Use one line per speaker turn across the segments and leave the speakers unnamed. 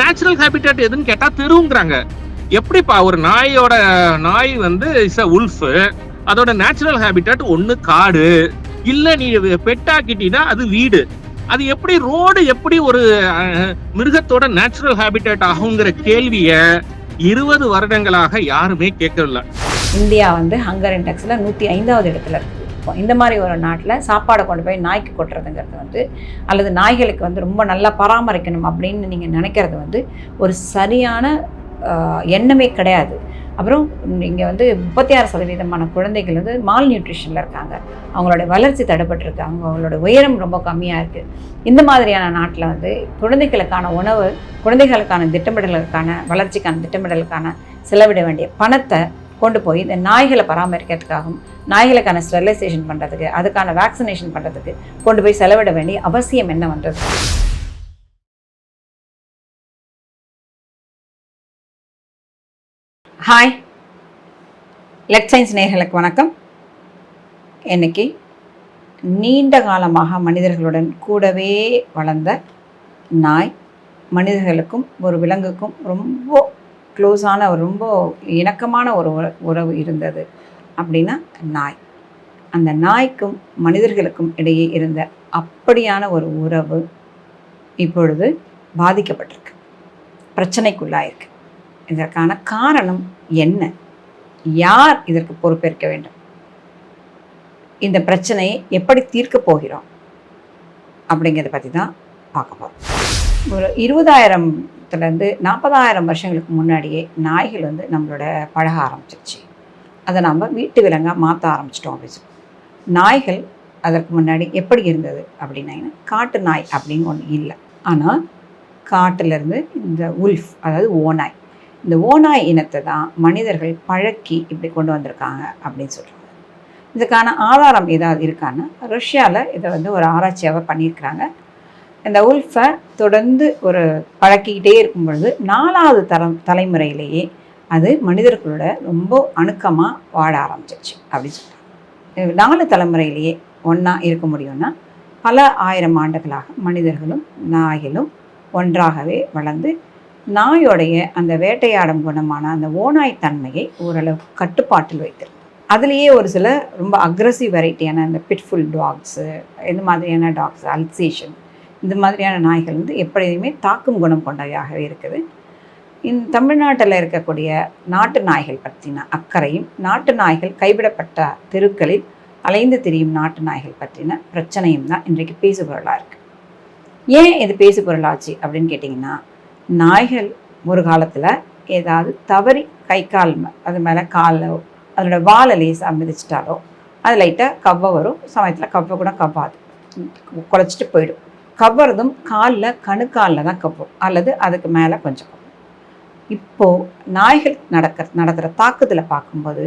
Natural habitat எதுன்னு கேட்டா தெருவுங்கிறாங்க. எப்படிப்பா ஒரு நாயோட நாய் வந்து இஸ் அ உல்ஃப் அதோட நேச்சுரல் ஹேபிட்டேட் ஒண்ணு காடு. இல்ல நீ பெட்டாக்கிட்டீங்கன்னா அது வீடு. அது எப்படி ரோடு எப்படி ஒரு மிருகத்தோட நேச்சுரல் ஹேபிட்டேட் ஆகுங்கிற கேள்விய இருபது வருடங்களாக யாருமே கேட்கவில்லை.
இந்தியா வந்து ஹங்கர் இண்டெக்ஸில் நூற்றி ஐந்தாவது இடத்துல இருக்கு. இப்போ இந்த மாதிரி ஒரு நாட்டில் சாப்பாடை கொண்டு போய் நாய்க்கு கொட்டுறதுங்கிறது வந்து அல்லது நாய்களுக்கு வந்து ரொம்ப நல்லா பராமரிக்கணும் அப்படின்னு நீங்கள் நினைக்கிறது வந்து ஒரு சரியான எண்ணமே கிடையாது. அப்புறம் இங்கே வந்து முப்பத்தி ஆறு சதவீதமான குழந்தைகள் வந்து மால் நியூட்ரிஷனில் இருக்காங்க. அவங்களோட வளர்ச்சி தடைப்பட்டிருக்கு அவங்க அவங்களோட உயரம் ரொம்ப கம்மியாக இருக்குது இந்த மாதிரியான நாட்டில் வந்து குழந்தைகளுக்கான உணவு குழந்தைகளுக்கான திட்டமிடலுக்கான வளர்ச்சிக்கான திட்டமிடலுக்கான செலவிட வேண்டிய பணத்தை கொண்டு போய் இந்த நாய்களை பராமரிக்கிறதுக்காகவும் நாய்களுக்கான ஸ்டெரிலைசேஷன் பண்ணுறதுக்கு அதுக்கான வேக்சினேஷன் பண்ணுறதுக்கு கொண்டு போய் செலவிட வேண்டிய அவசியம் என்ன வந்தது? ஹாய் லெட் சயின்ஸ் நேர்களுக்கு வணக்கம். இன்னைக்கு நீண்ட காலமாக மனிதர்களுடன் கூடவே வளர்ந்த நாய் மனிதர்களுக்கும் ஒரு விலங்குக்கும் ரொம்ப க்ளோஸான ஒரு ரொம்ப இணக்கமான ஒரு உறவு இருந்தது. அப்படின்னா நாய். அந்த நாய்க்கும் மனிதர்களுக்கும் இடையே இருந்த அப்படியான ஒரு உறவு இப்பொழுது பாதிக்கப்பட்டிருக்கு. பிரச்சனைக்குள்ளாயிருக்கு. இதற்கான காரணம் என்ன? யார் இதற்கு பொறுப்பேற்க வேண்டும்? இந்த பிரச்சனையை எப்படி தீர்க்க போகிறோம்? அப்படிங்கிறத பற்றி தான் பார்க்க போகிறோம் ஒரு இருபதாயிரத்துலேருந்து நாற்பதாயிரம் வருஷங்களுக்கு முன்னாடியே நாய்கள் வந்து நம்மளோட பழக ஆரம்பிச்சிருச்சு. அதை நம்ம வீட்டு விலங்காக மாற்ற ஆரம்பிச்சிட்டோம் அப்படின்னு நாய்கள் அதற்கு முன்னாடி எப்படி இருந்தது அப்படின்னா காட்டு நாய் அப்படின்னு ஒன்று இல்லை. ஆனால் காட்டிலேருந்து இந்த உல்ஃப் அதாவது ஓநாய் இந்த ஓநாய் இனத்தை தான் மனிதர்கள் பழக்கி இப்படி கொண்டு வந்திருக்காங்க அப்படின்னு சொல்கிறாங்க இதுக்கான ஆதாரம் ஏதாவது இருக்கான்னு ரஷ்யாவில் இதை வந்து ஒரு ஆராய்ச்சியாக பண்ணியிருக்கிறாங்க. இந்த உல்ஃபை தொடர்ந்து ஒரு பழக்கிக்கிட்டே இருக்கும் பொழுது நாலாவது தரம் தலைமுறையிலேயே அது மனிதர்களோட ரொம்ப அணுக்கமாக வாழ ஆரம்பிச்சிச்சு அப்படின்னு சொல்கிறாங்க நாலு தலைமுறையிலேயே ஒன்றா இருக்க முடியும்னா பல ஆயிரம் ஆண்டுகளாக மனிதர்களும் நாய்களும் ஒன்றாகவே வளர்ந்து நாயோடைய அந்த வேட்டையாடும் குணமான அந்த ஓநாய் தன்மையை ஓரளவு கட்டுப்பாட்டில் வைத்திருந்தது அதுலேயே ஒரு சில ரொம்ப அக்ரஸிவ் வெரைட்டியான அந்த பிட்ஃபுல் டாக்ஸு இந்த மாதிரியான டாக்ஸ் அல்சேஷன் இந்த மாதிரியான நாய்கள் வந்து எப்படியுமே தாக்கும் குணம் கொண்டவையாகவே இருக்குது. இந் தமிழ்நாட்டில் இருக்கக்கூடிய நாட்டு நாய்கள் பற்றின அக்கறையும் நாட்டு நாய்கள் கைவிடப்பட்ட தெருக்களில் அலைந்து திரியும் நாட்டு நாய்கள் பற்றின பிரச்சனையும் தான் இன்றைக்கு பேசுபொருளாக இருக்குது ஏன் இது பேசுபொருளாச்சு அப்படின்னு கேட்டிங்கன்னா நாய்கள் ஒரு காலத்தில் ஏதாவது தவறி கை கால் அது மேலே காலோ அதனோட வாழை லேசாக மிதிச்சிட்டாலோ அது லைட்டாக கவ்வை வரும். சமயத்தில் கவ்வை கூட கவ்வாது. குறைச்சிட்டு போயிடும். கவ்வறதும் காலில் கணுக்காலில் தான் கவ்வும். அல்லது அதுக்கு மேலே கொஞ்சம் இப்போது நாய்கள் நடக்க நடக்கிற தாக்குதலை பார்க்கும்போது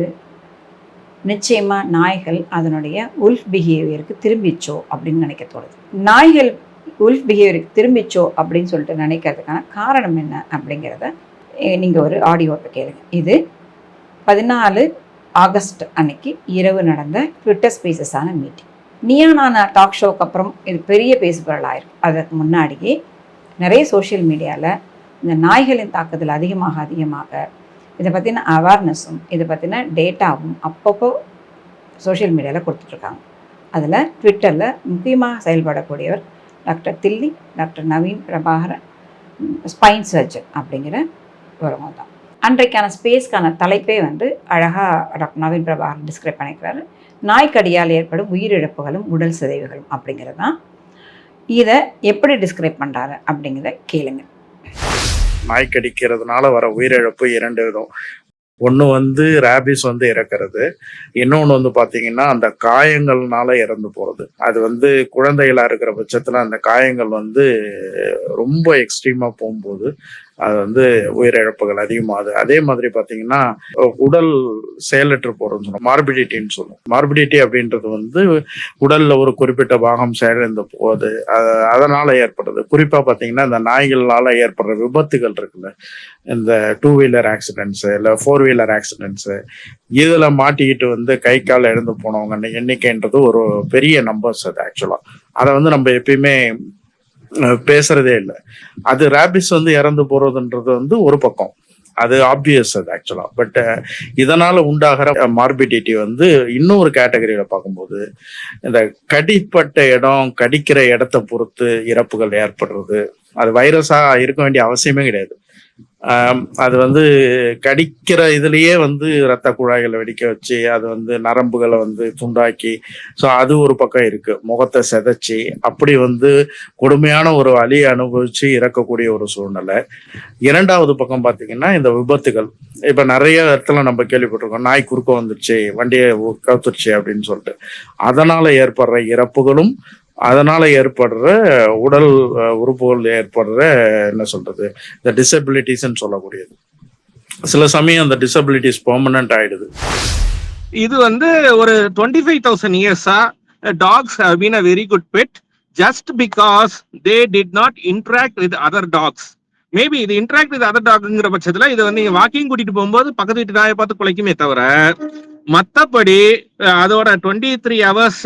நிச்சயமாக நாய்கள் அதனுடைய உல்ஃப் பிஹேவியருக்கு திரும்பிச்சோ அப்படின்னு நினைக்க தோணுது. நாய்கள் உல்ஃப் பிஹேவியருக்கு திரும்பிச்சோ அப்படின்னு சொல்லிட்டு நினைக்கிறதுக்கான காரணம் என்ன அப்படிங்கிறத நீங்கள் ஒரு ஆடியோவை கேளுங்க. இது பதினாலு ஆகஸ்ட் அன்னைக்கு இரவு நடந்த ட்விட்டர் ஸ்பேசஸான மீட்டிங் நியானான டாக் ஷோக்கு அப்புறம் இது பெரிய பேசுபொருளாயிருக்கு. அதற்கு முன்னாடியே நிறைய சோஷியல் மீடியாவில் இந்த நாய்களின் தாக்குதல் அதிகமாக அதிகமாக இதை பற்றின அவேர்னஸும் இதை பற்றின டேட்டாவும் அப்பப்போ சோஷியல் மீடியாவில் கொடுத்துட்ருக்காங்க. அதில் ட்விட்டரில் முக்கியமாக செயல்படக்கூடியவர் doctor Dilli doctor Naveen Prabhakaran spine surgeon அப்படிங்கிற ஒருவங்க தான். அன்றைக்கான ஸ்பேஸ்க்கான தலைப்பே வந்து அழகாக டாக்டர் நவீன் பிரபாகரன் டிஸ்கிரைப் பண்ணிக்கிறாரு நாய்க்கடியால் ஏற்படும் உயிரிழப்புகளும் உடல் சிதைவுகளும் அப்படிங்கிறது தான். இதை எப்படி டிஸ்கிரைப் பண்ணுறாரு அப்படிங்கிறத கேளுங்க.
நாய் கடிக்கிறதுனால வர உயிரிழப்பு இரண்டு விதம். ஒன்று வந்து ரேபிஸ் வந்து இறக்கிறது. இன்னொன்று வந்து பார்த்தீங்கன்னா அந்த காயங்கள்னால இறந்து போகிறது அது வந்து குழந்தைகளாக இருக்கிற பட்சத்தில் அந்த காயங்கள் வந்து ரொம்ப எக்ஸ்ட்ரீமாக போகும்போது அது வந்து உயிரிழப்புகள் அதிகமாகுது அதே. மாதிரி பார்த்தீங்கன்னா உடல் செயலற்று போகிறதுன்னு சொல்லுவோம். மார்பிடிட்டின்னு சொல்லுவோம். மார்பிடிட்டி அப்படின்றது வந்து உடல்ல ஒரு குறிப்பிட்ட பாகம் செயலிழந்து போகுது. அ- அதனால ஏற்படுது. குறிப்பா பார்த்தீங்கன்னா இந்த நாய்களால ஏற்படுற விபத்துகள் இருக்குல்ல. இந்த டூ வீலர் ஆக்சிடென்ட்ஸு இல்லை ஃபோர் வீலர் ஆக்சிடென்ட்ஸு இதில் மாட்டிக்கிட்டு வந்து கை கால் இழந்து போனவங்க எண்ணிக்கைன்றது ஒரு பெரிய நம்பர்ஸ் அது ஆக்சுவலாக அதை வந்து நம்ம எப்பயுமே பேசுறதே இல்லை. அது ரேபிஸ் வந்து இறந்து போறதுன்றது வந்து ஒரு பக்கம். அது ஆப்வியஸ் அது ஆக்சுவலா பட் இதனால உண்டாகிற மார்பிடிட்டி வந்து இன்னொரு கேட்டகரியில பார்க்கும்போது இந்த கடிப்பட்ட இடம் கடிக்கிற இடத்த பொறுத்து இறப்புகள் ஏற்படுறது. அது வைரஸா இருக்க வேண்டிய அவசியமே கிடையாது. அது வந்து கடிக்கிற இதுலயே வந்து ரத்த குழாய்களை வெடிக்க வச்சு அது வந்து நரம்புகளை வந்து துண்டாக்கி ஸோ அது ஒரு பக்கம் இருக்கு. முகத்தை செதைச்சி அப்படி வந்து கொடுமையான ஒரு வழியை அனுபவிச்சு இறக்கக்கூடிய ஒரு சூழ்நிலை. இரண்டாவது பக்கம் பார்த்தீங்கன்னா இந்த விபத்துகள். இப்ப நிறைய இடத்துல நம்ம கேள்விப்பட்டிருக்கோம் நாய் குறுக்க வந்துருச்சு வண்டியை கவுத்துருச்சு அப்படின்னு சொல்லிட்டு. அதனால ஏற்படுற இறப்புகளும் அதனால ஏற்படுற உடல் உறுப்புகள் ஏற்படுற என்ன சொல்றது இந்த டிசபிலிட்டிஸ்ன்னு சொல்லக்கூடியது. சில சமயம் அந்த டிசபிலிட்டிஸ் பெர்மனன்ட் ஆயிடுது.
இது வந்து ஒரு டுவெண்ட்டி ஃபைவ் தௌசண்ட் இயர்ஸா dogs have been a very good pet just because they did not interact with other dogs maybe இது இன்ட்ராக்ட் வித் அதர் டாக்ங்கிற பட்சத்துல இது வந்து நீங்க வாக்கிங் கூட்டிட்டு போகும்போது பக்கத்து வீட்டு நாயை பார்த்து குலைக்குமே தவிர மத்தபடி அதோட twenty three hours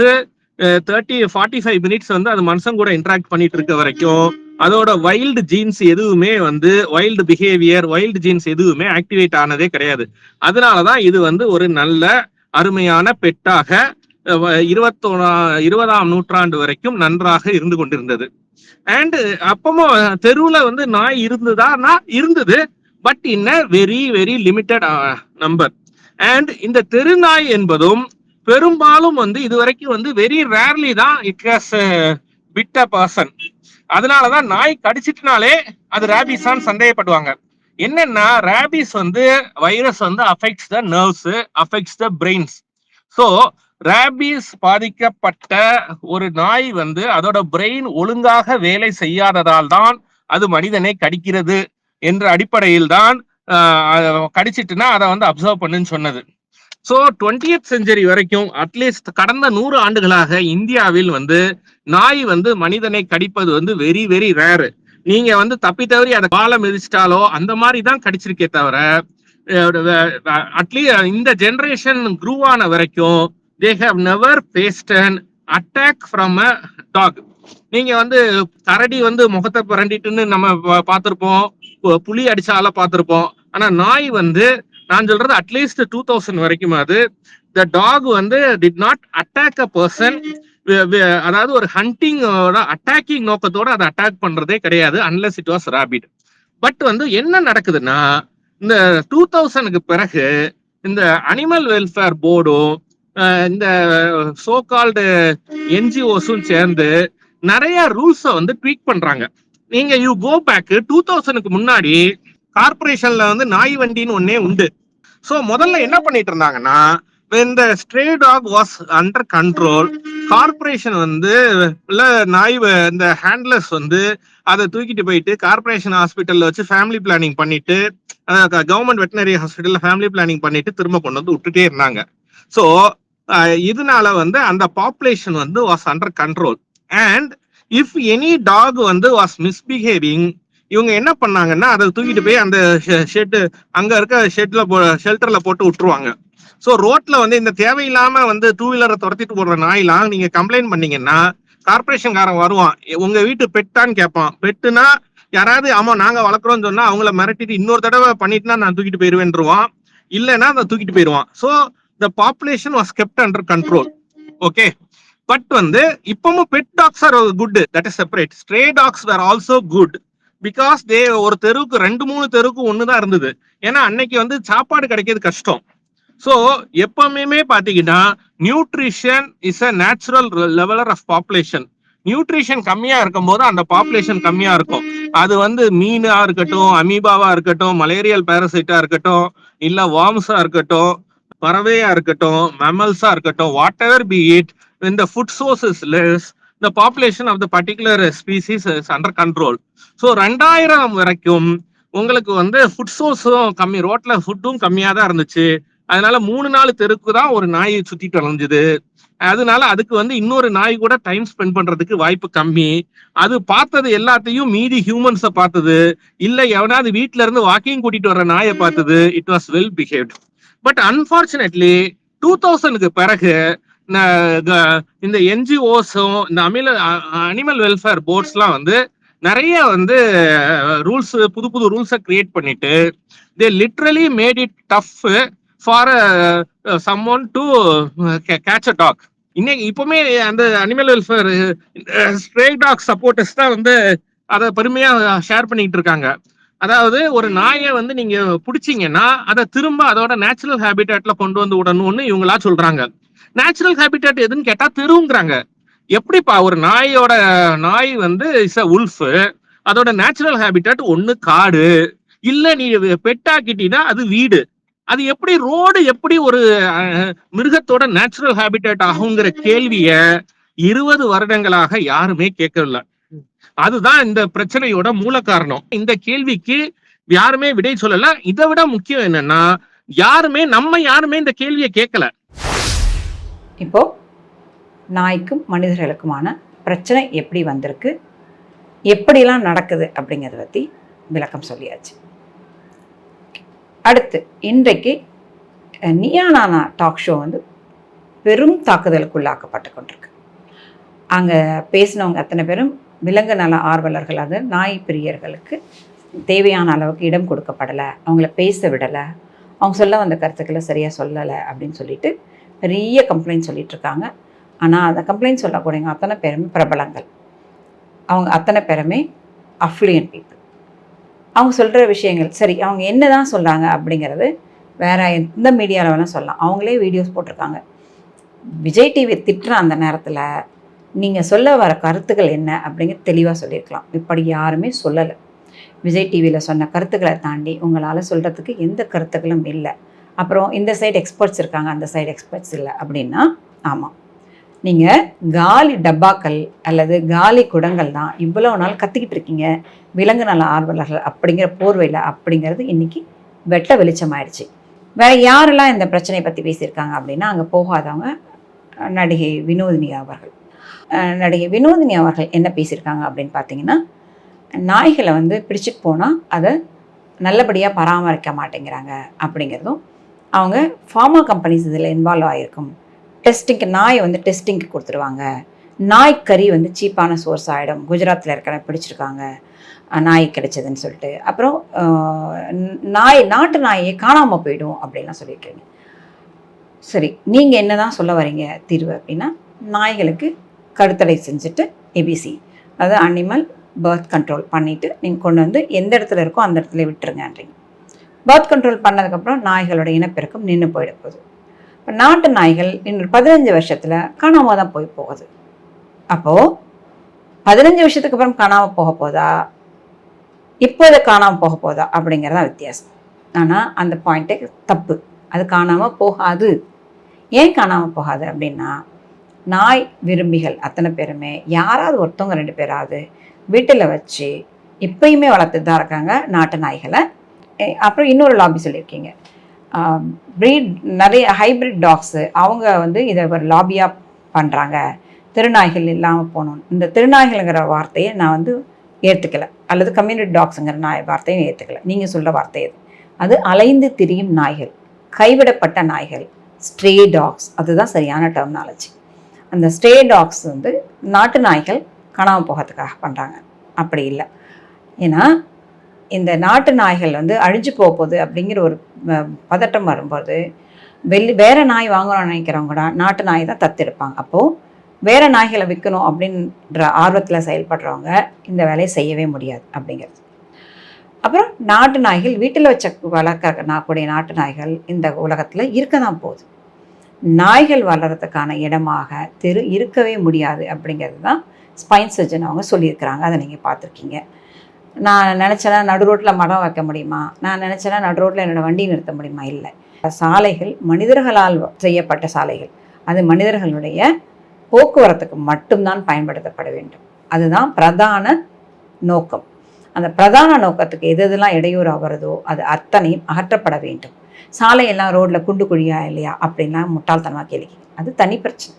thirty forty five minutes வந்து அது மனுஷன் கூட இன்ட்ராக்ட் பண்ணிட்டு இருக்க வரைக்கும் அதோட வைல்டு ஜீன்ஸ் எதுவுமே வந்து வைல்டு பிஹேவியர் வைல்டு ஜீன்ஸ் எதுவுமே ஆக்டிவேட் ஆனதே கிடையாது. அதனாலதான் இது வந்து ஒரு நல்ல அருமையான பெட்டாக அஹ், இருபத்தோரா இருபதாம் நூற்றாண்டு வரைக்கும் நன்றாக இருந்து கொண்டிருந்தது. அண்ட் அப்பமும் தெருவுல வந்து நாய் இருந்ததானா இருந்தது. But in a very very limited number and இந்த தெருநாய் என்பதும் பெரும்பாலும் வந்து இதுவரைக்கும் வந்து வெரி ரேர்லி தான் it has bit a person அதனாலதான் நாய் கடிச்சிட்டுனாலே அது ரேபிஸான்னு சந்தேகப்படுவாங்க. என்னன்னா ரேபிஸ் வந்து வைரஸ் வந்து affects the nerves affects the brains so rabies பாதிக்கப்பட்ட ஒரு நாய் வந்து அதோட பிரெயின் ஒழுங்காக வேலை செய்யாததால் தான் அது மனிதனை கடிக்கிறது என்ற அடிப்படையில் தான் கடிச்சிட்டுனா அதை வந்து அப்சர்வ் பண்ணுன்னு சொன்னது. ஸோ டுவெண்ட்டியத் செஞ்சுரி வரைக்கும் அட்லீஸ்ட் கடந்த நூறு ஆண்டுகளாக இந்தியாவில் வந்து நாய் வந்து மனிதனை கடிப்பது வந்து வெரி வெரி ரேரு நீங்க வந்து தப்பி தவறி அதை காலம் மிதிச்சிட்டாலோ அந்த மாதிரி தான் கடிச்சிருக்கே தவிர அட்லீஸ்ட் இந்த ஜென்ரேஷன் க்ரூ ஆன வரைக்கும் they have never faced an attack from a dog நீங்க வந்து கரடி வந்து முகத்தை புரண்டிட்டுன்னு நம்ம பார்த்துருப்போம் பார்த்திருப்போம் புலி அடிச்சால பார்த்திருப்போம். ஆனா நாய் வந்து நான் சொல்றது அட்லீஸ்ட் டூ தௌசண்ட் வரைக்கும் அது. த டாக் வந்து did not attack a person அதாவது ஒரு ஹண்டிங்கோட அட்டாக்கிங் நோக்கத்தோட அதை அட்டாக் பண்றதே கிடையாது unless it was rabid but வந்து என்ன நடக்குதுன்னா இந்த டூ தௌசண்ட்க்கு பிறகு இந்த அனிமல் வெல்ஃபேர் போர்டும் இந்த சோ கால்டு என்ஜிஓஸும் சேர்ந்து நிறைய ரூல்ஸை வந்து ட்வீட் பண்றாங்க. நீங்க யூ கோ பேக் டூ தௌசண்ட்க்கு முன்னாடி கார்பரேஷன்ல வந்து நாய் வண்டின்னு ஒன்னே உண்டு. சோ முதல்ல என்ன பண்ணிட்டு இருந்தாங்கன்னா இந்த stray dog was under control corporation வந்து இல்ல நாய் இந்த ஹேண்ட்லர்ஸ் வந்து அதை தூக்கிட்டு போயிட்டு கார்பரேஷன் ஹாஸ்பிட்டல்ல வச்சு ஃபேமிலி பிளானிங் பண்ணிட்டு கவர்மெண்ட் வெட்டினரி ஹாஸ்பிட்டல்ல ஃபேமிலி பிளானிங் பண்ணிட்டு திரும்ப கொண்டு வந்து விட்டுட்டே இருந்தாங்க. ஸோ இதனால வந்து அந்த பாப்புலேஷன் வந்து was under control and if any dog வந்து வாஸ் மிஸ்பிஹேவிங் இவங்க என்ன பண்ணாங்கன்னா அதை தூக்கிட்டு போய் அந்த ஷெட்டு அங்க இருக்க ஷெட்ல போ ஷெல்டர்ல போட்டு விட்டுருவாங்க. ஸோ ரோட்ல வந்து இந்த தேவையில்லாம வந்து டூ வீலரை துரத்திட்டு போடுற நாயெல்லாம் நீங்க கம்ப்ளைண்ட் பண்ணீங்கன்னா கார்பரேஷன்காரன் வருவான். உங்க வீட்டு பெட்டான்னு கேட்பான் பெட்டுனா யாராவது ஆமா நாங்க வளர்க்குறோம்னு சொன்னா அவங்கள மிரட்டிட்டு இன்னொரு தடவை பண்ணிட்டுனா நான் தூக்கிட்டு போயிருவேன்ருவான். இல்லைன்னா அதை தூக்கிட்டு போயிடுவான் so the population was kept under control okay but வந்து இப்பவும் pet dogs are good that is separate stray dogs are also good because they ஒரு தெருவுக்கு ரெண்டு மூணு தெருவுக்கு ஒண்ணுதான் இருந்தது. ஏன்னா அன்னைக்கு வந்து சாப்பாடு கிடைக்கிறது கஷ்டம். ஸோ எப்பவுமே பாத்தீங்கன்னா nutrition is a natural leveller of population nutrition கம்மியா இருக்கும் போது அந்த பாப்புலேஷன் கம்மியா இருக்கும். அது வந்து மீனா இருக்கட்டும் அமீபாவா இருக்கட்டும் மலேரியல் பேரசைட்டா இருக்கட்டும் இல்ல வார்ம்ஸா இருக்கட்டும் பறவையா இருக்கட்டும் மெமல்ஸா இருக்கட்டும் whatever be it when the food source less the population of the particular species is under control. So ரெண்டாயிரம் வரைக்கும் உங்களுக்கு வந்து ஃபுட் சோர்ஸும் கம்மி ரோட்ல ஃபுட்டும் கம்மியா தான் இருந்துச்சு. அதனால மூணு நாலு தெருக்கு தான் ஒரு நாய் சுத்திட்டு அலைஞ்சுது அதனால அதுக்கு வந்து இன்னொரு நாய் கூட டைம் ஸ்பெண்ட் பண்றதுக்கு வாய்ப்பு கம்மி. அது பார்த்தது எல்லாத்தையும் மீதி ஹியூமன்ஸை பார்த்தது. இல்ல எவனாவது வீட்ல இருந்து வாக்கிங் கூட்டிட்டு வர்ற நாயை பார்த்தது. It was well behaved but unfortunately two தௌசண்ட்க்கு பிறகு இந்த என்ஜிஓஸும் இந்த அமில அனிமல் வெல்ஃபேர் போர்ட்ஸ்லாம் வந்து நிறைய வந்து ரூல்ஸ் புது புது ரூல்ஸை கிரியேட் பண்ணிட்டு they literally made it tough for someone to catch a dog இன்னைக்கு இப்பவுமே அந்த animal welfare stray dog supporters தான் வந்து அதை பெருமையா ஷேர் பண்ணிட்டு இருக்காங்க. அதாவது ஒரு நாயை வந்து நீங்க பிடிச்சீங்கன்னா அதை திரும்ப அதோட நேச்சுரல் ஹேபிட்டேட்ல கொண்டு வந்து விடணும்னு இவங்களா சொல்றாங்க. நேச்சுரல் ஹேபிட்டேட் எதுன்னு கேட்டா தெருவுங்கிறாங்க. எப்படிப்பா ஒரு நாயோட நாய் வந்து இஸ் அ உல்ஃப் அதோட நேச்சுரல் ஹேபிட்டேட் ஒண்ணு காடு. இல்ல நீ பெட்டாக்கிட்டீங்கன்னா அது வீடு. அது எப்படி ரோடு எப்படி ஒரு மிருகத்தோட நேச்சுரல் ஹேபிட்டேட் ஆகுங்கிற கேள்விய இருபது வருடங்களாக யாருமே கேட்கல அதுதான் இந்த பிரச்சனையோட மூல காரணம். இந்த கேள்விக்கு யாருமே விடை சொல்லல. இதை விட முக்கியம் என்னன்னா யாருமே நம்ம யாருமே இந்த கேள்வியை கேட்கல.
இப்போது நாய்க்கும் மனிதர்களுக்குமான பிரச்சனை எப்படி வந்திருக்கு? எப்படிலாம் நடக்குது அப்படிங்கிறத பற்றி விளக்கம் சொல்லியாச்சு. அடுத்து இன்றைக்கு நியானானா டாக் ஷோ வந்து பெரும் தாக்குதலுக்கு உள்ளாக்கப்பட்டு கொண்டிருக்கு. அங்கே பேசினவங்க அத்தனை பேரும் விலங்கு நல ஆர்வலர்கள் அது நாய் பிரியர்களுக்கு தேவையான அளவுக்கு இடம் கொடுக்கப்படலை. அவங்கள பேச விடலை. அவங்க சொல்ல வந்த கருத்துக்களை சரியாக சொல்லலை அப்படின்னு சொல்லிட்டு பெரிய கம்ப்ளைண்ட் சொல்லிட்டு இருக்காங்க ஆனால் அந்த கம்ப்ளைண்ட் சொல்லக்கூடியவங்க அத்தனை பேருமே பிரபலங்கள். அவங்க அத்தனை பேருமே அஃப்ளியன் பீப்புள் அவங்க சொல்கிற விஷயங்கள் சரி அவங்க என்ன தான் சொல்கிறாங்க அப்படிங்கிறது வேறு எந்த மீடியாவில் வேணால் சொல்லலாம். அவங்களே வீடியோஸ் போட்டிருக்காங்க. விஜய் டிவி திட்டுற அந்த நேரத்தில் நீங்கள் சொல்ல வர கருத்துக்கள் என்ன அப்படிங்கிற தெளிவாக சொல்லியிருக்கலாம். இப்படி யாருமே சொல்லலை. விஜய் டிவியில் சொன்ன கருத்துக்களை தாண்டி உங்களால் சொல்கிறதுக்கு எந்த கருத்துக்களும் இல்லை. அப்புறம் இந்த சைடு எக்ஸ்பர்ட்ஸ் இருக்காங்க அந்த சைடு எக்ஸ்பர்ட்ஸ் இல்லை அப்படின்னா ஆமாம் நீங்கள் காலி டப்பாக்கள் அல்லது காலி குடங்கள் தான் இவ்வளோ நாள் கற்றுக்கிட்டு இருக்கீங்க. விலங்கு நல ஆர்வலர்கள் அப்படிங்கிற போர்வையில் அப்படிங்கிறது இன்னைக்கு வெட்ட வெளிச்சமாயிடுச்சு. வேறு யாரெல்லாம் இந்த பிரச்சனையை பற்றி பேசியிருக்காங்க அப்படின்னா அங்கே போகாதவங்க நடிகை வினோதினி அவர்கள். நடிகை வினோதினி அவர்கள் என்ன பேசியிருக்காங்க அப்படின்னு பார்த்தீங்கன்னா நாய்களை வந்து பிடிச்சிட்டு போனால் அதை நல்லபடியாக பராமரிக்க மாட்டேங்கிறாங்க அப்படிங்கிறதும் அவங்க ஃபார்மா கம்பெனிஸ் இதில் இன்வால்வ் ஆகிருக்கும் டெஸ்டிங்க்கு நாயை வந்து டெஸ்டிங்க்கு கொடுத்துருவாங்க. நாய்க்கறி வந்து சீப்பான சோர்ஸ் ஆகிடும் குஜராத்தில் இருக்கிற பிடிச்சிருக்காங்க. நாய் கிடைச்சதுன்னு சொல்லிட்டு. அப்புறம் நாய் நாட்டு நாயை காணாமல் போயிடும் அப்படின்லாம் சொல்லியிருக்கீங்க. சரி நீங்கள் என்ன தான் சொல்ல வரீங்க தீர்வு அப்படின்னா நாய்களுக்கு கருத்தடை செஞ்சுட்டு ஏபிசி அதாவது அனிமல் பர்த் கண்ட்ரோல் பண்ணிவிட்டு நீங்கள் கொண்டு வந்து எந்த இடத்துல இருக்கோ அந்த இடத்துல விட்டுருங்கன்றீங்க. பர்த் கண்ட்ரோல் பண்ணதுக்கப்புறம் நாய்களோட இனப்பெருக்கம் நின்று போயிட போகுது. இப்போ நாட்டு நாய்கள் இன்னொரு பதினஞ்சு வருஷத்தில் காணாமல் தான் போய் போகுது. அப்போது பதினஞ்சு வருஷத்துக்கு அப்புறம் காணாமல் போக போதா? இப்போதை காணாமல் போக போதா? அப்படிங்கிறதான் வித்தியாசம். ஆனால் அந்த பாயிண்ட்டே தப்பு. அது காணாமல் போகாது. ஏன் காணாமல் போகாது அப்படின்னா நாய் விரும்பிகள் அத்தனை பேருமே யாராவது ஒருத்தவங்க ரெண்டு பேராவது வீட்டில் வச்சு இப்பயுமே வளர்த்துட்டு தான் இருக்காங்க நாட்டு நாய்களை அப்புறம் இன்னொரு லாபி சொல்லியிருக்கீங்க. ப்ரீட் நிறைய ஹைப்ரிட் டாக்ஸு அவங்க வந்து இதை ஒரு லாபியாக பண்ணுறாங்க திருநாய்கள் இல்லாமல் போகணும். இந்த திருநாய்கள்ங்கிற வார்த்தையை நான் வந்து ஏற்றுக்கல அல்லது கம்யூனிட்டி டாக்ஸுங்கிற நாய் வார்த்தையும் ஏற்றுக்கல நீங்கள் சொல்கிற வார்த்தை எது அது அலைந்து திரியும் நாய்கள். கைவிடப்பட்ட நாய்கள். ஸ்ட்ரே டாக்ஸ் அதுதான் சரியான டெர்மினாலஜி அந்த ஸ்ட்ரே டாக்ஸ் வந்து நாட்டு நாய்கள் காணாமல் போகிறதுக்காக பண்ணுறாங்க அப்படி இல்லை. ஏன்னா இந்த நாட்டு நாய்கள் வந்து அழிஞ்சு போக போகுது அப்படிங்கிற ஒரு பதட்டம் வரும்போது வெளி வேற நாய் வாங்கணும்னு நினைக்கிறவங்க கூட நாட்டு நாய் தான் தத்தெடுப்பாங்க. அப்போது வேற நாய்களை விற்கணும் அப்படின்ற ஆர்வத்தில் செயல்படுறவங்க இந்த வேலையை செய்யவே முடியாது அப்படிங்கிறது. அப்புறம் நாட்டு நாய்கள் வீட்டில் வச்ச வளர்க்க நா- கூடிய நாட்டு நாய்கள் இந்த உலகத்தில் இருக்க தான் போகுது. நாய்கள் வளர்கிறதுக்கான இடமாக தெரு இருக்கவே முடியாது அப்படிங்கிறது தான் ஸ்பைன் சர்ஜன் அவங்க சொல்லியிருக்கிறாங்க. அதை நீங்கள் பார்த்துருக்கீங்க. நான் நினச்சேன்னா நடு ரோட்டில் மரம் வைக்க முடியுமா? நான் நினச்சேன்னா நடு ரோட்டில் என்னோட வண்டி நிறுத்த முடியுமா? இல்லை. சாலைகள் மனிதர்களால் செய்யப்பட்ட சாலைகள். அது மனிதர்களுடைய போக்குவரத்துக்கு மட்டும்தான் பயன்படுத்தப்பட வேண்டும். அதுதான் பிரதான நோக்கம். அந்த பிரதான நோக்கத்துக்கு எது எதெல்லாம் இடையூறாக வருதோ அது அத்தனையும் அகற்றப்பட வேண்டும். சாலையெல்லாம் ரோட்டில் குண்டு குழியா இல்லையா? அப்படின்லாம் முட்டாள்தனமாக கேள்வி அது தனி பிரச்சனை.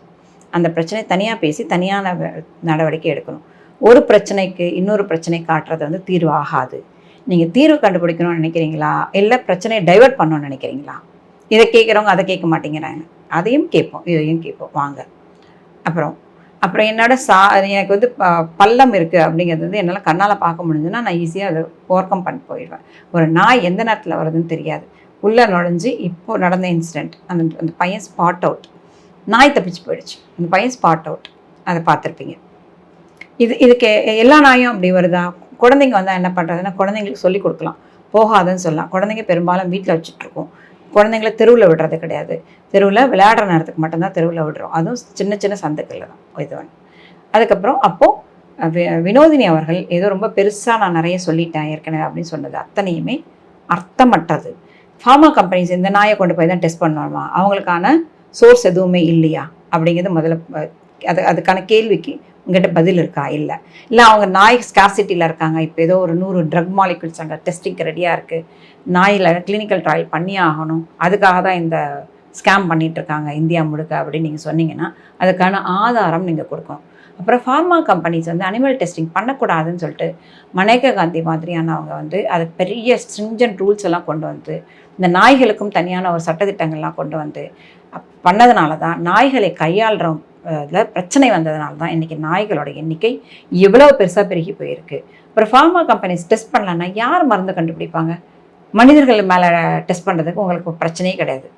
அந்த பிரச்சனை தனியாக பேசி தனியான நடவடிக்கை எடுக்கணும். ஒரு பிரச்சனைக்கு இன்னொரு பிரச்சனை காட்டுறது வந்து தீர்வு ஆகாது. நீங்கள் தீர்வு கண்டுபிடிக்கணும்னு நினைக்கிறீங்களா? இல்லை பிரச்சனையை டைவர்ட் பண்ணணும்னு நினைக்கிறீங்களா? இதை கேட்குறவங்க அதை கேட்க மாட்டேங்கிறாங்க. அதையும் கேட்போம் இதையும் கேட்போம். வாங்க. அப்புறம் அப்புறம் என்னோட சா எனக்கு வந்து ப- பள்ளம் இருக்குது அப்படிங்கிறது வந்து என்னால் கண்ணால் பார்க்க முடிஞ்சுன்னா நான் ஈஸியாக அதை ஓவர் கம் பண்ணி போயிடுவேன். ஒரு நாய் எந்த நேரத்தில் வருதுன்னு தெரியாது. உள்ளே நுழைஞ்சு இப்போ நடந்த இன்சிடெண்ட் அந்த அந்த பையன் ஸ்பாட் அவுட் நாய் தப்பிச்சு போயிடுச்சு. அந்த பையன் ஸ்பாட் அவுட் அதை பார்த்துருப்பீங்க. இது இதுக்கு எல்லா நாயும் அப்படி வருதா? குழந்தைங்க வந்தால் என்ன பண்ணுறதுன்னா குழந்தைங்களுக்கு சொல்லி கொடுக்கலாம். போகாதுன்னு சொல்லலாம். குழந்தைங்க பெரும்பாலும் வீட்டில் வச்சுட்ருக்கோம். குழந்தைங்கள தெருவில் விடுறது கிடையாது. தெருவில் விளையாடுற நேரத்துக்கு மட்டும்தான் தெருவில் விடுறோம். அதுவும் சின்ன சின்ன சந்துக்களில் தான். இது அதுக்கப்புறம் அப்போது வினோதினி அவர்கள் ஏதோ ரொம்ப பெருசாக நான் நிறைய சொல்லிட்டேன் ஏற்கனவே அப்படின்னு சொன்னது அத்தனையுமே அர்த்தமற்றது. ஃபார்மா கம்பெனிஸ் இந்த நாயை கொண்டு போய் தான் டெஸ்ட் பண்ணணுமா? அவங்களுக்கான சோர்ஸ் எதுவுமே இல்லையா? அப்படிங்கிறது முதல்ல அது அதுக்கான கேள்விக்கு உங்ககிட்ட பதில் இருக்கா? இல்லை. இல்லை அவங்க நாய் ஸ்காசிட்டியில் இருக்காங்க. இப்போ ஏதோ ஒரு நூறு ட்ரக் மாலிகுல்ஸ் அங்கே டெஸ்டிங்க்கு ரெடியாக இருக்குது நாயில் கிளினிக்கல் ட்ரையல் பண்ணியே ஆகணும். அதுக்காக தான் இந்த ஸ்கேம் பண்ணிகிட்ருக்காங்க இருக்காங்க இந்தியா முழுக்க அப்படின்னு நீங்கள் சொன்னீங்கன்னா அதுக்கான ஆதாரம் நீங்கள் கொடுக்கணும் அப்புறம் ஃபார்மா கம்பெனிஸ் வந்து அனிமல் டெஸ்டிங் பண்ணக்கூடாதுன்னு சொல்லிட்டு மனேகா காந்தி மாதிரியானவங்க வந்து அதுக்கு பெரிய ஸ்ட்ரிஞ்சன்ட் ரூல்ஸ் எல்லாம் கொண்டு வந்து இந்த நாய்களுக்கும் தனியான ஒரு சட்டத்திட்டங்கள்லாம் கொண்டு வந்து பண்ணதுனால தான் நாய்களை கையாள்கிறோம் இதில் பிரச்சனை வந்ததுனால தான் இன்றைக்கி நாய்களோட எண்ணிக்கை இவ்வளோ பெருசாக பெருகி போயிருக்கு. அப்புறம் ஃபார்மா கம்பெனிஸ் டெஸ்ட் பண்ணலன்னா யார் மருந்து கண்டுபிடிப்பாங்க? மனிதர்கள் மேலே டெஸ்ட் பண்ணுறதுக்கு உங்களுக்கு பிரச்சனையே கிடையாது.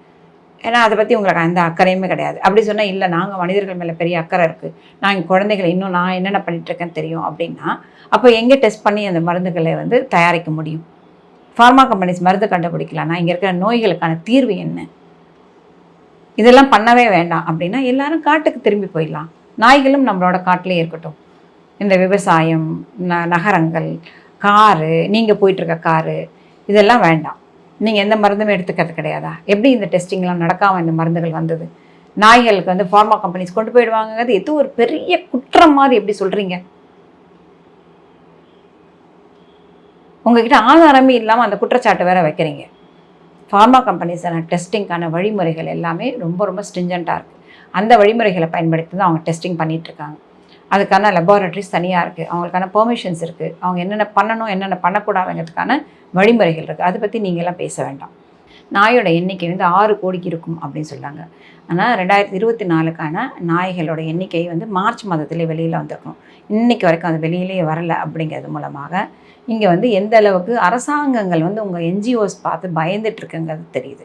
ஏன்னா அதை பற்றி உங்களுக்கு எந்த அக்கறையுமே கிடையாது. அப்படி சொன்னால் இல்லை நாங்கள் மனிதர்கள் மேலே பெரிய அக்கறை இருக்குது நாங்கள் குழந்தைகளை இன்னும் நான் என்னென்ன பண்ணிகிட்ருக்கேன்னு தெரியும். அப்படின்னா அப்போ எங்கே டெஸ்ட் பண்ணி அந்த மருந்துகளை வந்து தயாரிக்க முடியும்? ஃபார்மா கம்பெனிஸ் மருந்து கண்டுபிடிக்கலாம்னா இங்கே இருக்கிற நோய்களுக்கான தீர்வு என்ன? இதெல்லாம் பண்ணவே வேண்டாம் அப்படின்னா எல்லாரும் காட்டுக்கு திரும்பி போயிடலாம். நாய்களும் நம்மளோட காட்டிலே இருக்கட்டும். இந்த விவசாயம் ந நகரங்கள் காரு நீங்கள் போயிட்டுருக்க காரு இதெல்லாம் வேண்டாம். நீங்கள் எந்த மருந்துமே எடுத்துக்கிறது கிடையாதா? எப்படி இந்த டெஸ்டிங்லாம் நடக்காமல் இந்த மருந்துகள் வந்தது? நாய்களுக்கு வந்து ஃபார்மா கம்பெனிஸ் கொண்டு போயிடுவாங்கிறது எது ஒரு பெரிய குற்றம் மாதிரி எப்படி சொல்கிறீங்க உங்ககிட்ட ஆதாரமே இல்லாமல் அந்த குற்றச்சாட்டு வேற வைக்கிறீங்க. ஃபார்மா கம்பெனிஸான டெஸ்டிங்க்கான வழிமுறைகள் எல்லாமே ரொம்ப ரொம்ப ஸ்ட்ரிஞ்சண்ட்டாக இருக்குது அந்த வழிமுறைகளை பயன்படுத்தி தான் அவங்க டெஸ்டிங் பண்ணிகிட்ருக்காங்க அதுக்கான லெபார்ட்டரிஸ் தனியாக இருக்குது அவங்களுக்கான பெர்மிஷன்ஸ் இருக்குது அவங்க என்னென்ன பண்ணணும் என்னென்ன பண்ணக்கூடாதுங்கிறதுக்கான வழிமுறைகள் இருக்குது அதை பற்றி நீங்கள்லாம் பேச வேண்டாம். நாயோட எண்ணிக்கை வந்து ஆறு கோடிக்கு இருக்கும் அப்படின்னு சொல்கிறாங்க ஆனால் ரெண்டாயிரத்தி இருபத்தி நாலுக்கான நாய்களோட எண்ணிக்கை வந்து மார்ச் மாதத்திலே வெளியில் வந்திருக்கும். இன்றைக்கி வரைக்கும் அது வெளியிலேயே வரலை அப்படிங்கிறது மூலமாக இங்கே வந்து எந்த அளவுக்கு அரசாங்கங்கள் வந்து உங்கள் என்ஜிஓஸ் பார்த்து பயந்துட்டு இருக்குங்கிறது தெரியுது.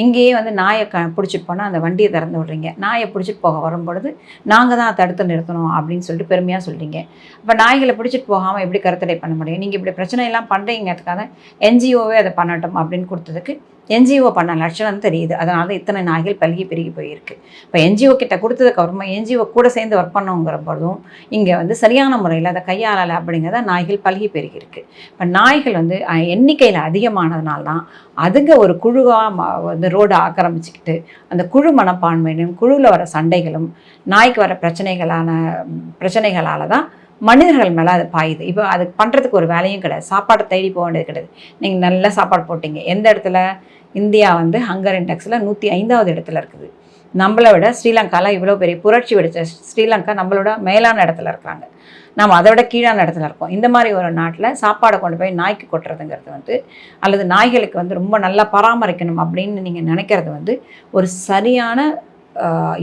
இங்கேயே வந்து நாயை க பிடிச்சிட்டு போனால் அந்த வண்டியை திறந்து விட்றீங்க. நாயை பிடிச்சிட்டு போக வரும்பொழுது நாங்கள் தான் தடுத்து நிறுத்தணும் அப்படின்னு சொல்லிட்டு பெருமையாக சொல்கிறீங்க இப்போ நாய்களை பிடிச்சிட்டு போகாமல் எப்படி கருத்தடை பண்ண முடியும்? நீங்கள் இப்படி பிரச்சனை எல்லாம் பண்ணுறீங்கிறதுக்காக என்ஜிஓவே அதை பண்ணட்டும் அப்படின்னு கொடுத்ததுக்கு என்ஜிஓ பண்ண லட்சணம் தெரியுது. அதனால தான் இத்தனை நாய்கள் பல்கி பெருகி போயிருக்கு. இப்போ என்ஜிஓ கிட்ட கொடுத்ததுக்கு அப்புறமா என்ஜிஓ கூட சேர்ந்து ஒர்க் பண்ணுங்கிற பொழுதும் இங்கே வந்து சரியான முறையில் அதை கையாளலை அப்படிங்கிறத நாய்கள் பல்கி பெருகிருக்கு இப்போ நாய்கள் வந்து எண்ணிக்கையில் அதிகமானதுனால தான் அதுங்க ஒரு குழுவாக வந்து ரோடு ஆக்கிரமிச்சுக்கிட்டு அந்த குழு மனப்பான்மையிலும் குழுவில் வர சண்டைகளும் நாய்க்கு வர பிரச்சனைகளான பிரச்சனைகளால் தான் மனிதர்கள் மேலே அது பாயுது. இப்போ அது பண்ணுறதுக்கு ஒரு வேலையும் கிடையாது. சாப்பாடு தேடி போக வேண்டியது கிடையாது. நீங்கள் நல்ல சாப்பாடு போட்டீங்க. எந்த இடத்துல? இந்தியா வந்து ஹங்கர் இண்டெக்ஸில் நூற்றி ஐந்தாவது இடத்துல இருக்குது. நம்மளை விட ஸ்ரீலங்காலாம் இவ்வளோ பெரிய புரட்சி வெடிச்ச ஸ்ரீலங்கா நம்மளோட மேலான இடத்துல இருக்காங்க நம்ம அதை விட கீழான இடத்துல இருக்கோம். இந்த மாதிரி ஒரு நாட்டில் சாப்பாடை கொண்டு போய் நாய்க்கு கொட்டுறதுங்கிறது வந்து அல்லது நாய்களுக்கு வந்து ரொம்ப நல்லா பராமரிக்கணும் அப்படின்னு நீங்கள் நினைக்கிறது வந்து ஒரு சரியான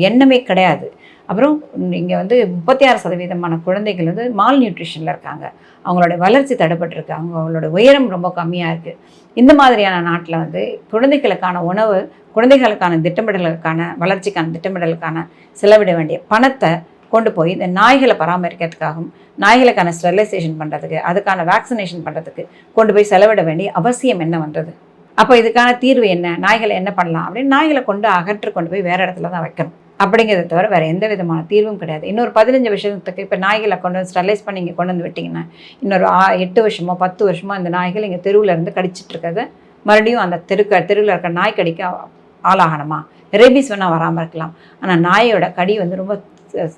எண்ணமே கிடையாது. அப்புறம் இங்கே வந்து முப்பத்தி ஆறு சதவீதமான குழந்தைகள் வந்து மால் நியூட்ரிஷனில் இருக்காங்க. அவங்களோட வளர்ச்சி தடைப்பட்டிருக்கு அவங்க அவங்களோட உயரம் ரொம்ப கம்மியாக இருக்குது இந்த மாதிரியான நாட்டில் வந்து குழந்தைகளுக்கான உணவு குழந்தைகளுக்கான திட்டமிடலுக்கான வளர்ச்சிக்கான திட்டமிடலுக்கான செலவிட வேண்டிய பணத்தை கொண்டு போய் இந்த நாய்களை பராமரிக்கிறதுக்காகவும் நாய்களுக்கான ஸ்டெரிலைசேஷன் பண்ணுறதுக்கு அதுக்கான வேக்சினேஷன் பண்ணுறதுக்கு கொண்டு போய் செலவிட வேண்டிய அவசியம் என்ன வந்தது? அப்போ இதுக்கான தீர்வு என்ன? நாய்களை என்ன பண்ணலாம்? அப்படின்னு நாய்களை கொண்டு அகற்று கொண்டு போய் வேறு இடத்துல தான் வைக்கணும். அப்படிங்கிறத தவிர வேறு எந்த விதமான தீர்வும் கிடையாது. இன்னொரு பதினஞ்சு வருஷத்துக்கு இப்போ நாய்களை கொண்டு வந்து ஸ்டெர்லைஸ் பண்ணி இங்கே கொண்டு வந்து விட்டிங்கன்னா இன்னொரு ஆ எட்டு வருஷமோ பத்து வருஷமோ அந்த நாய்கள் இங்கே தெருவில் இருந்து கடிச்சிட்டுருக்கறது மறுபடியும் அந்த தெருக்க தெருவில் இருக்கிற நாய் கடிக்க ஆளாகணுமா? ரேபிஸ் வேணால் வராமல் இருக்கலாம். ஆனால் நாயோட கடி வந்து ரொம்ப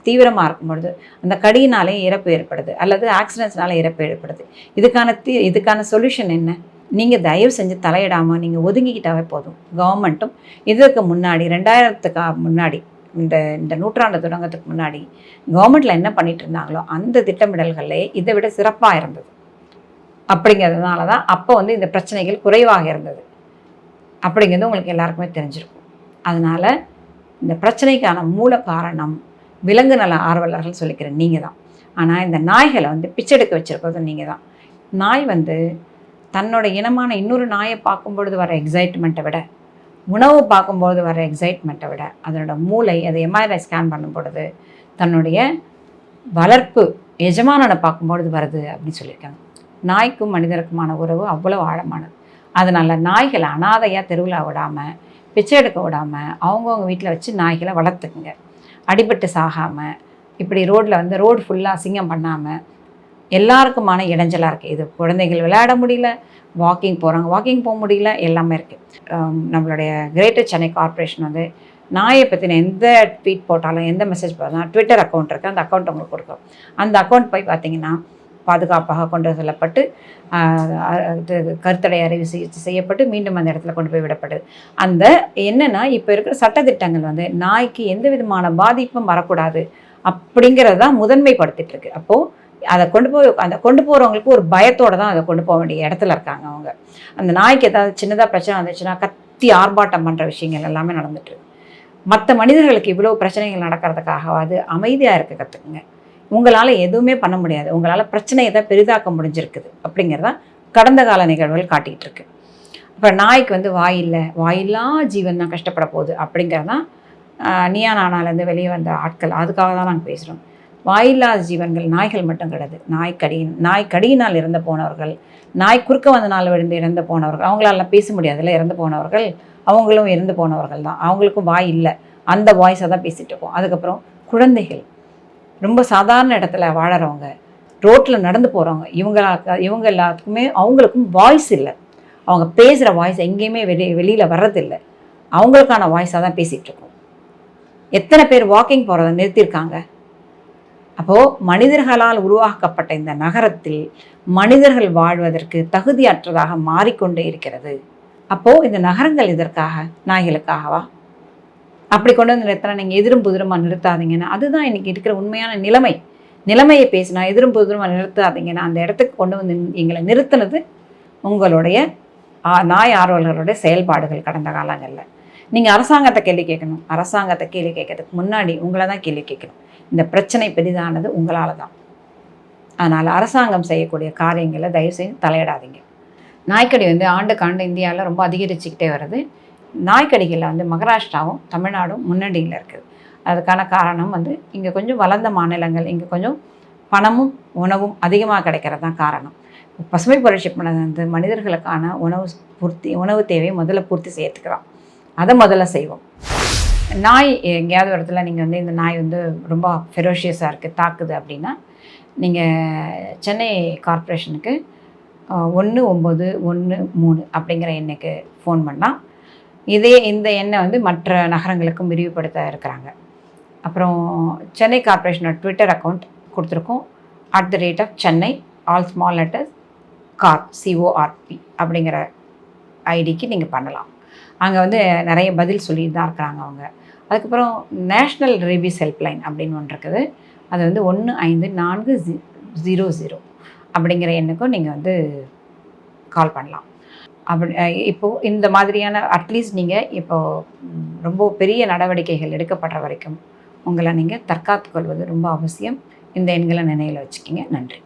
தீவிரமாக இருக்கும் பொழுது அந்த கடியினாலே இறப்பு ஏற்படுது. அல்லது ஆக்சிடென்ட்ஸ்னால இறப்பு ஏற்படுது. இதுக்கான தீ இதுக்கான சொல்யூஷன் என்ன? நீங்கள் தயவு செஞ்சு தலையிடாமல் நீங்கள் ஒதுங்கிக்கிட்டாவே போதும். கவர்மெண்ட்டும் இதற்கு முன்னாடி ரெண்டாயிரத்துக்கு முன்னாடி இந்த இந்த நூற்றாண்டு தொடங்கத்துக்கு முன்னாடி கவர்மெண்ட்டில் என்ன பண்ணிட்டு இருந்தாங்களோ அந்த திட்டமிடல்களே இதை விட சிறப்பாக இருந்தது. அப்படிங்கிறதுனால தான் அப்போ வந்து இந்த பிரச்சனைகள் குறைவாக இருந்தது. அப்படிங்கிறது உங்களுக்கு எல்லாருக்குமே தெரிஞ்சிருக்கும். அதனால் இந்த பிரச்சனைக்கான மூல காரணம் விலங்கு நல ஆர்வலர்கள் சொல்லிக்கிற நீங்கள் தான் ஆனால் இந்த நாய்களை வந்து பிச்செடுக்க வச்சுருக்கிறது நீங்கள் தான் நாய் வந்து தன்னோட இனமான இன்னொரு நாயை பார்க்கும் பொழுது வர எக்ஸைட்மெண்ட்டை விட உணவு பார்க்கும்போது வர எக்ஸைட்மெண்ட்டை விட அதனோட மூளை அதை எம்ஆர்ஐ ஸ்கேன் பண்ணும் பொழுது தன்னுடைய வளர்ப்பு எஜமானனை பார்க்கும்பொழுது வருது அப்படின்னு சொல்லியிருக்காங்க. நாய்க்கும் மனிதருக்குமான உறவு அவ்வளோ ஆழமானது. அதனால் நாய்களை அனாதையாக தெருவில் விடாமல் பிச்சை எடுக்க விடாமல் அவங்கவுங்க வீட்டில் வச்சு நாய்களை வளர்த்துக்குங்க. அடிபட்டு சாகாமல் இப்படி ரோட்டில் வந்து ரோடு ஃபுல்லாக அசிங்கம் பண்ணாமல் எல்லாருக்குமான இடைஞ்சலாக இருக்குது இது குழந்தைகள் விளையாட முடியல வாக்கிங் போகிறாங்க வாக்கிங் போக முடியல எல்லாமே இருக்குது நம்மளுடைய கிரேட்டர் சென்னை கார்பரேஷன் வந்து நாயை பற்றின எந்த ட்வீட் போட்டாலும் எந்த மெசேஜ் போட்டாலும் ட்விட்டர் அக்கௌண்ட் இருக்குது அந்த அக்கௌண்ட் உங்களுக்கு கொடுக்கும். அந்த அக்கௌண்ட் போய் பார்த்தீங்கன்னா பாதுகாப்பாக கொண்டு செல்லப்பட்டு இது கருத்தடை அறிவு சிகிச்சை செய்யப்பட்டு மீண்டும் அந்த இடத்துல கொண்டு போய் விடப்படுது அந்த என்னென்னா இப்போ இருக்கிற சட்டத்திட்டங்கள் வந்து நாய்க்கு எந்த விதமான பாதிப்பும் வரக்கூடாது அப்படிங்கிறது தான் முதன்மைப்படுத்திட்டு இருக்கு. அப்போது அதை கொண்டு போய் அந்த கொண்டு போகிறவங்களுக்கு ஒரு பயத்தோடு தான் அதை கொண்டு போக வேண்டிய இடத்துல இருக்காங்க அவங்க. அந்த நாய்க்கு ஏதாவது சின்னதாக பிரச்சனை வந்துச்சுன்னா கத்தி ஆர்ப்பாட்டம் பண்ணுற விஷயங்கள் எல்லாமே நடந்துட்டு மற்ற மனிதர்களுக்கு இவ்வளோ பிரச்சனைகள் நடக்கிறதுக்காகவாது அமைதியாக இருக்க கற்றுக்குங்க உங்களால் எதுவுமே பண்ண முடியாது. உங்களால் பிரச்சனையை தான் பெரிதாக்க முடிஞ்சிருக்குது அப்படிங்கிறதான் கடந்த கால நிகழ்வுகள் காட்டிகிட்டு இருக்கு. இப்போ நாய்க்கு வந்து வாயில்லை வாயில்லா ஜீவன் தான் கஷ்டப்பட போகுது அப்படிங்கிறதான் நீயா நானாலேருந்து வெளியே வந்த ஆட்கள். அதுக்காக தான் நாங்கள் பேசுகிறோம் வாயில்லாத ஜீவன்கள் நாய்கள் மட்டும் கிடையாது. நாய் கடி நாய்க்கடியினால் இறந்து போனவர்கள் நாய் குறுக்க வந்தனால் விழுந்து இறந்து போனவர்கள் அவங்களால பேச முடியாதுல இறந்து போனவர்கள் அவங்களும் இறந்து போனவர்கள் தான். அவங்களுக்கும் வாய் இல்லை. அந்த வாய்ஸை தான் பேசிகிட்டு இருக்கோம். அதுக்கப்புறம் குழந்தைகள். ரொம்ப சாதாரண இடத்துல வாழறவங்க ரோட்டில் நடந்து போகிறவங்க இவங்களா இவங்க எல்லாத்துக்குமே அவங்களுக்கும் வாய்ஸ் இல்லை. அவங்க பேசுகிற வாய்ஸ் எங்கேயுமே வெளி வெளியில் வர்றதில்லை. அவங்களுக்கான வாய்ஸாக தான் பேசிகிட்ருக்கோம் எத்தனை பேர் வாக்கிங் போகிறத நிறுத்தியிருக்காங்க? அப்போது மனிதர்களால் உருவாக்கப்பட்ட இந்த நகரத்தில் மனிதர்கள் வாழ்வதற்கு தகுதியற்றதாக மாறிக்கொண்டே இருக்கிறது. அப்போது இந்த நகரங்கள் இதற்காக நாய்களுக்காகவா? அப்படி கொண்டு வந்து நிறுத்தினா நீங்கள் எதிரும் புதிருமா நிறுத்தாதீங்கன்னா. அதுதான் இன்னைக்கு இருக்கிற உண்மையான நிலைமை. நிலைமையை பேசினா எதிரும் புதிரமாக நிறுத்தாதீங்கன்னா அந்த இடத்துக்கு கொண்டு வந்து எங்களை நிறுத்தினது உங்களுடைய நாய் ஆர்வலர்களுடைய செயல்பாடுகள் கடந்த காலங்களில். நீங்கள் அரசாங்கத்தை கேள்வி கேட்கணும். அரசாங்கத்தை கேள்வி கேட்கறதுக்கு முன்னாடி உங்களை தான் கேள்வி கேட்கணும். இந்த பிரச்சனை பெரிதானது உங்களால் தான் அதனால் அரசாங்கம் செய்யக்கூடிய காரியங்களை தயவு செய்து தலையிடாதீங்க. நாய்க்கடி வந்து ஆண்டுக்கு ஆண்டு இந்தியாவில் ரொம்ப அதிகரிச்சுக்கிட்டே வருது. நாய்க்கடிகளில் வந்து மகாராஷ்டிராவும் தமிழ்நாடும் முன்னணியில் இருக்குது அதுக்கான காரணம் வந்து இங்கே கொஞ்சம் வளர்ந்த மாநிலங்கள் இங்கே கொஞ்சம் பணமும் உணவும் அதிகமாக கிடைக்கிறது தான் காரணம். பசுமை புரட்சி பண்ணது வந்து மனிதர்களுக்கான உணவு பூர்த்தி உணவு தேவையை முதல்ல பூர்த்தி செய்யறதுக்கு தான் அதை முதல்ல செய்வோம். நாய் எங்கேயாவது ஒரு இடத்துல நீங்கள் வந்து இந்த நாய் வந்து ரொம்ப ஃபெரோஷியஸாக இருக்குது தாக்குது அப்படின்னா நீங்கள் சென்னை கார்ப்பரேஷனுக்கு ஒன்று ஒம்பது ஒன்று மூணு அப்படிங்கிற எண்ணுக்கு ஃபோன் பண்ணால் இதே இந்த எண்ணை வந்து மற்ற நகரங்களுக்கும் விரிவுபடுத்த இருக்கிறாங்க. அப்புறம் சென்னை கார்ப்பரேஷனோட ட்விட்டர் அக்கௌண்ட் கொடுத்துருக்கோம். At the rate of Chennai all small letters corp C O R P அப்படிங்கிற ஐடிக்கு நீங்கள் பண்ணலாம். அங்கே வந்து நிறைய பதில் சொல்லிட்டு தான் இருக்கிறாங்க அவங்க. அதுக்கப்புறம் நேஷ்னல் ரேபிஸ் ஹெல்ப்லைன் அப்படின்னு ஒன்று இருக்குது. அது வந்து ஒன்று ஐந்து நான்கு ஜி ஜீரோ ஜீரோ அப்படிங்கிற எண்ணுக்கும் நீங்கள் வந்து கால் பண்ணலாம். அப்படி இப்போது இந்த மாதிரியான அட்லீஸ்ட் நீங்கள் இப்போது ரொம்ப பெரிய நடவடிக்கைகள் எடுக்கப்படுற வரைக்கும் உங்களை நீங்கள் தற்காத்துக் கொள்வது ரொம்ப அவசியம். இந்த எண்களை நினைவில் வச்சுக்கிங்க. நன்றி.